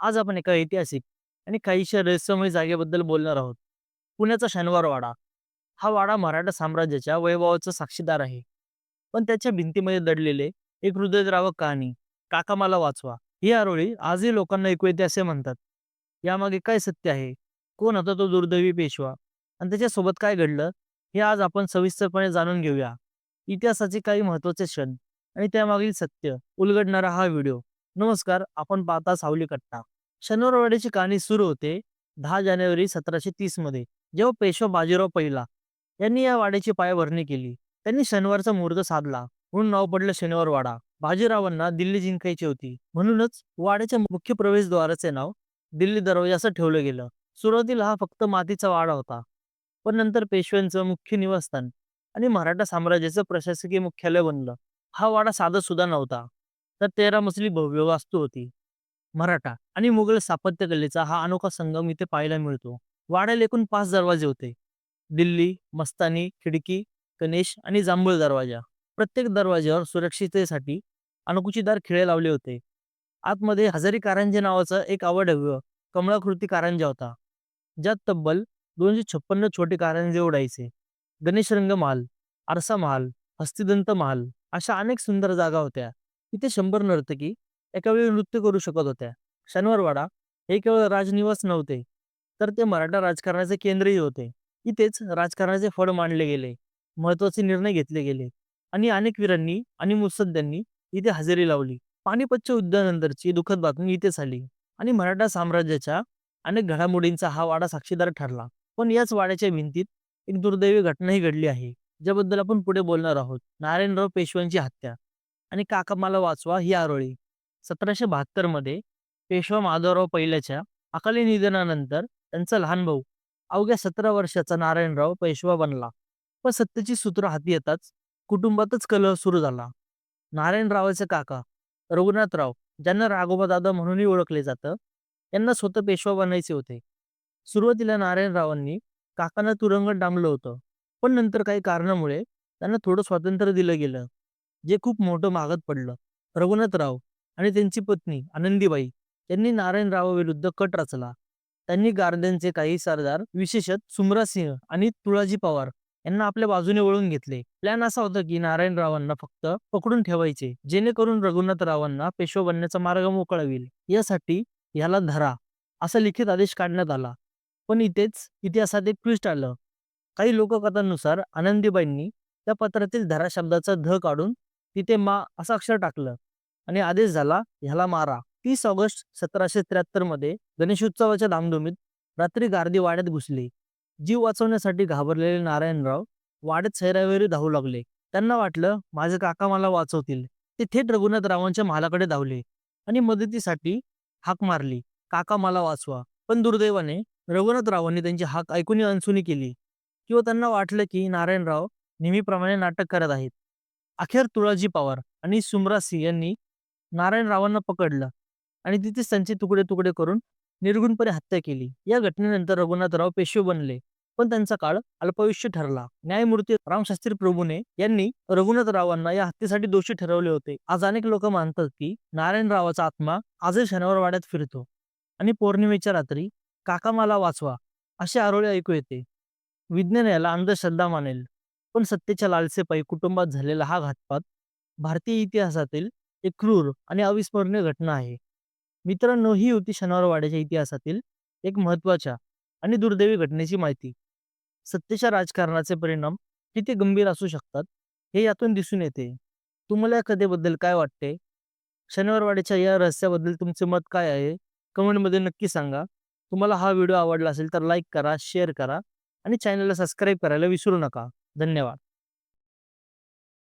आज आपण एका ऐतिहासिक आणि काहीशा रहस्यमय जागेबद्दल बोलणार आहोत. पुण्याचा शनिवार वाडा. हा वाडा मराठा साम्राज्याच्या वैभवाचा साक्षीदार आहे. पण त्याच्या भिंतीमध्ये दडलेले एक हृदयद्रावक कहाणी काका मला वाचवा ही आरोळी आजही लोकांना ऐकू येते असे म्हणतात. यामागे काय सत्य आहे? कोण होता तो दुर्दैवी पेशवा? आणि त्याच्यासोबत काय घडलं? हे आज आपण सविस्तरपणे जाणून घेऊया. इतिहासाचे काही महत्त्वाचे क्षण आणि त्यामागील सत्य उलगडणारा हा व्हिडिओ. नमस्कार आपण पाहता सावली कट्टा शनिवारवाड्याची कहाणी सुरू होते दहा जानेवारी सतराशे तीसमध्ये जेव्हा पेशवा बाजीराव पहिला यांनी या वाड्याची पायाभरणी केली. त्यांनी शनिवारचा मुहूर्त साधला. म्हणून नाव पडलं शनिवार वाडा बाजीरावांना दिल्ली जिंकायची होती. म्हणूनच वाड्याच्या मुख्य प्रवेशद्वाराचे नाव दिल्ली दरवाजा असं ठेवलं गेलं. सुरुवातीला हा फक्त मातीचा वाडा होता. पण नंतर पेशव्यांचं मुख्य निवासस्थान आणि मराठा साम्राज्याचं प्रशासकीय मुख्यालय बनलं. हा वाडा साधा सुद्धा नव्हता. तर तेरा मसली भव्य वास्तू होती. मराठा आणि मुघल स्थापत्यकलेचा हा अनोखा संगम इथे पाहायला मिळतो. वाड्याला एकूण पाच दरवाजे होते. दिल्ली मस्तानी खिडकी गणेश आणि जांभूळ दरवाजा. प्रत्येक दरवाज्यावर सुरक्षिततेसाठी अणकुचीदार खिळे लावले होते. आतमध्ये हजारी कारंजे नावाचा एक आवडव्य कमळाकृती कारंजा होता. ज्यात तब्बल दोनशे छप्पन्न छोटे कारंजे उडायचे. गणेश रंग महाल आरसा महाल हस्तिदंत महाल अशा अनेक सुंदर जागा होत्या. इथे शंभर नर्तकी एकावेळी नृत्य करू शकत होत्या. शनिवारवाडा हे केवळ राजनिवास नव्हते तर ते मराठा राजकारणाचे केंद्रही होते. इथेच राजकारणाचे फळ मांडले गेले महत्त्वाचे निर्णय घेतले गेले आणि अनेक वीरांनी आणि मुत्सद्द्यांनी इथे हजेरी लावली. पानिपतच्या युद्धानंतरची दुःखद बातमी इथेच आली आणि मराठा साम्राज्याच्या अनेक घडामोडींचा हा वाडा साक्षीदार ठरला. पण याच वाड्याच्या भिंतीत एक दुर्दैवी घटनाही घडली आहे ज्याबद्दल आपण पुढे बोलणार आहोत. नारायणराव पेशव्यांची हत्या आणि काका मला वाचवा ही आरोळी. सतराशे बहात्तरमध्ये पेशवा माधवराव पहिल्याच्या अकाली निधनानंतर त्यांचा लहान भाऊ अवघ्या सतरा वर्षाचा नारायणराव पेशवा बनला. व सत्तेची सूत्र हाती येताच कुटुंबातच कलह सुरू झाला. नारायणरावाचे काका रघुनाथराव ज्यांना राघोबा दादा म्हणूनही ओळखले जातं त्यांना स्वतः पेशवा बनायचे होते. सुरुवातीला नारायणरावांनी काकांना तुरंगत डांबलं होतं पण नंतर काही कारणामुळे त्यांना थोडं स्वातंत्र्य दिलं गेलं जे खूप मोठं मागत पडलं. रघुनाथराव आणि त्यांची पत्नी आनंदीबाई यांनी नारायणरावाविरुद्ध कट रचला. त्यांनी गार्द्यांचे काही सरदार विशेषत सुमरासिंह आणि तुळाजी पवार यांना आपल्या बाजूने वळून घेतले. प्लॅन असा होता की नारायणरावांना फक्त पकडून ठेवायचे जेणेकरून रघुनाथरावांना पेशवा बनण्याचा मार्ग मोकळा होईल यासाठी याला धरा असा लिखित आदेश काढण्यात आला. पण इथेच इतिहासात एक ट्विस्ट आलं. काही लोककथांनुसार आनंदीबाईंनी त्या पत्रातील धरा शब्दाचा ध काढून तिथे मा असं अक्षर टाकलं. आणि आदेश झाला ह्याला मारा. तीस ऑगस्ट सतराशे त्र्याहत्तरमध्ये गणेशोत्सवाच्या धामधुमीत रात्री गार्दी वाड्यात घुसली. जीव वाचवण्यासाठी घाबरलेले नारायणराव वाड्यात सैरावेरी धावू लागले. त्यांना वाटलं माझे काका मला वाचवतील. ते थेट रघुनाथरावांच्या महालाकडे धावले आणि मदतीसाठी हाक मारली. काका मला वाचवा. पण दुर्दैवाने रघुनाथरावांनी त्यांची हाक ऐकून अनसुनी केली. किंवा त्यांना वाटलं की नारायणराव नेहमीप्रमाणे नाटक करत आहेत. अखेर तुळाजी पवार आणि सुमरासी यांनी नारायणरावांना पकडलं आणि तिथेच त्यांचे तुकडे तुकडे करून निर्गुणपणे हत्या केली. या घटनेनंतर रघुनाथराव पेशवे बनले. पण त्यांचा काळ अल्पायुष्य ठरला. न्यायमूर्ती रामशास्त्री प्रभूने यांनी रघुनाथरावांना या हत्येसाठी दोषी ठरवले होते. आज अनेक लोक मानतात की नारायणरावाचा आत्मा आजही शनिवार वाड्यात फिरतो आणि पौर्णिमेच्या रात्री काका मला वाचवा असे आरोळे ऐकू येते. विज्ञान याला अंधश्रद्धा मानेल. पण सत्तेच्या लालसेपायी कुटुंबात झालेला हा घातपात भारतीय इतिहासातील एक क्रूर आणि अविस्मरणीय घटना आहे. मित्रांनो ही होती शनिवारवाड्याच्या इतिहासातील एक महत्त्वाच्या आणि दुर्दैवी घटनेची माहिती. सत्तेच्या राजकारणाचे परिणाम किती गंभीर असू शकतात हे यातून दिसून येते. तुम्हाला या कथेबद्दल काय वाटते? शनिवारवाड्याच्या या रहस्याबद्दल तुमचे मत काय आहे? कमेंटमध्ये नक्की सांगा. तुम्हाला हा व्हिडिओ आवडला असेल तर लाईक करा शेअर करा आणि चॅनलला सबस्क्राईब करायला विसरू नका. धन्यवाद.